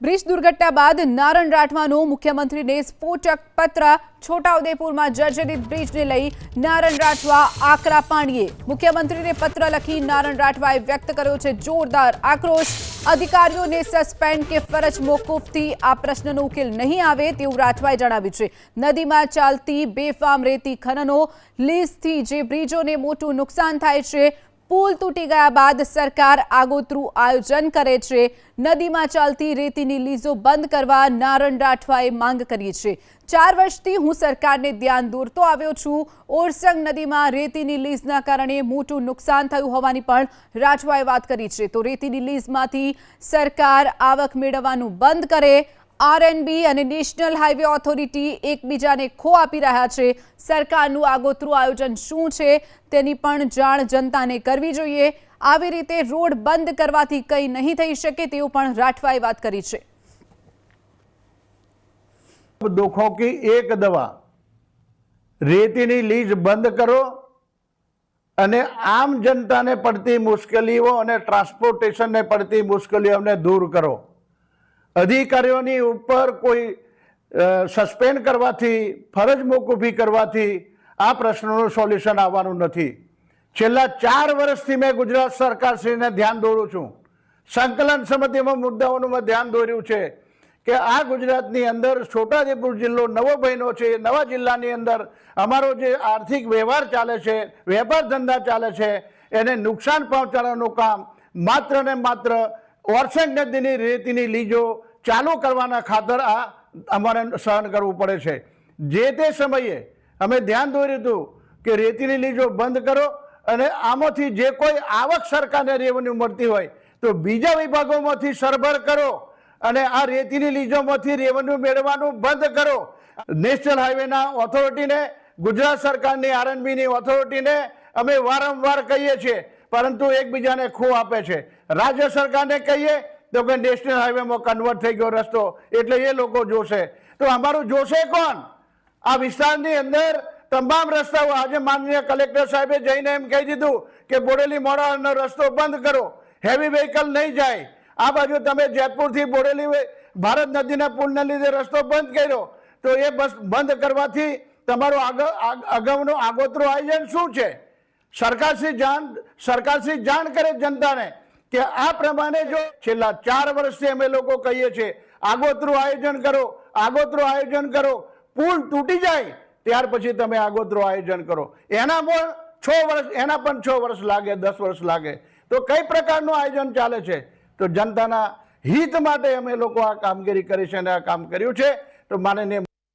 Bridge દુર્ઘટના બાદ નારણ રાઠવાનું મુખ્યમંત્રીને સ્ફોટક પત્ર. છોટાઉદેપુરમાં જર્જરિત બ્રિજને લઈ નારણ રાઠવા આકરા પાણીએ. મુખ્યમંત્રીને પત્ર લખી નારણ રાઠવાએ વ્યક્ત કર્યો છે જોરદાર આક્રોશ. અધિકારીઓને સસ્પેન્ડ કે ફરજ મોકૂફથી આ પ્રશ્નનો ઉકેલ નહીં આવે તેવું રાઠવાએ જણાવ્યું છે. નદીમાં ચાલતી બેફામ રેતી ખનનો લીઝથી જે બ્રિજોને મોટું નુકસાન થાય છે પુલ તૂટી ગયા બાદ સરકાર આગોતરું આયોજન કરે છે. નદીમાં ચાલતી રેતીની લીઝો બંધ કરવા નારણ રાઠવાએ માંગ કરી છે. ચાર વર્ષથી હું સરકારને ધ્યાન દોરતો આવ્યો છું. ઓરસંગ નદીમાં રેતીની લીઝના કારણે મોટું નુકસાન થયું હોવાની પણ રાઠવાએ વાત કરી છે. તો રેતીની લીઝમાંથી સરકાર આવક મેળવવાનું બંધ કરે આરએનબી અને નેશનલ હાઈવે ઓથોરિટી એકબીજાને ખો આપી રહ્યા છે. સરકારનું આગોતરું આયોજન શું છે તેની પણ જાણ જનતાને કરવી જોઈએ. આવી રીતે રોડ બંધ કરવાથી કંઈ નહીં થઈ શકે તેવું પણ રાઠવાએ વાત કરી છે. દુઃખો કે એક દવા. રેતીની લીઝ બંધ કરો અને આમ જનતાને પડતી મુશ્કેલીઓ અને ટ્રાન્સપોર્ટેશનને પડતી મુશ્કેલીઓને દૂર કરો. અધિકારીઓની ઉપર કોઈ સસ્પેન્ડ કરવાથી, ફરજ મોકૂફી કરવાથી આ પ્રશ્નનું સોલ્યુશન આવવાનું નથી. છેલ્લા ચાર વર્ષથી મેં ગુજરાત સરકારશ્રીને ધ્યાન દોરું છું. સંકલન સમિતિમાં મુદ્દાઓનું મેં ધ્યાન દોર્યું છે કે આ ગુજરાતની અંદર છોટાઉદેપુર જિલ્લો નવો બહેનો છે. નવા જિલ્લાની અંદર અમારો જે આર્થિક વ્યવહાર ચાલે છે, વેપાર ધંધા ચાલે છે, એને નુકસાન પહોંચાડવાનું કામ માત્ર ને માત્ર ઓરસંગ નદીની રેતીની લીજો ચાલુ કરવાના ખાતર આ અમારે સહન કરવું પડે છે. જે તે સમયે અમે ધ્યાન દોર્યું હતું કે રેતીની લીજો બંધ કરો અને આમાંથી જે કોઈ આવક સરકારને રેવન્યુ મળતી હોય તો બીજા વિભાગોમાંથી સરભર કરો અને આ રેતીની લીજોમાંથી રેવન્યુ મેળવવાનું બંધ કરો. નેશનલ હાઈવેના ઓથોરિટીને ગુજરાત સરકારની આરએનબીની ઓથોરિટીને અમે વારંવાર કહીએ છીએ, પરંતુ એકબીજાને ખો આપે છે. રાજ્ય સરકારને કહીએ તો કે નેશનલ હાઈવેમાં કન્વર્ટ થઈ ગયો રસ્તો. એટલે એ લોકો જોશે. તો અમારું જોશે કોણ? આ વિસ્તારની અંદર તમામ રસ્તાઓ આજે માનનીય કલેક્ટર સાહેબે જઈને એમ કહી દીધું કે બોડેલી મોડાનો રસ્તો બંધ કરો. હેવી વ્હીકલ નહીં જાય. આ બાજુ તમે જેતપુરથી બોડેલી ભારત નદીના પુલને લીધે રસ્તો બંધ કર્યો. તો એ બસ બંધ કરવાથી તમારું આગળ આગ- અગાઉનું આગોતરું આયોજન શું છે? સરકારશ્રી જાણ સરકારશ્રી જાણ કરે જનતાને. કે આ પ્રમાણે જો છેલ્લા ચાર વર્ષથી અમે લોકો કહીએ છીએ, આગોતરું આયોજન કરો, આગોતરું આયોજન કરો, પુલ તૂટી જાય, ત્યાર પછી તમે આગોતરું આયોજન કરો. એના પણ છ વર્ષ, એના પણ છ વર્ષ લાગે, દસ વર્ષ લાગે. તો કઈ પ્રકારનું આયોજન ચાલે છે? તો જનતાના હિત માટે અમે લોકો આ કામગીરી કરી છે અને આ કામ કર્યું છે. તો માનનીય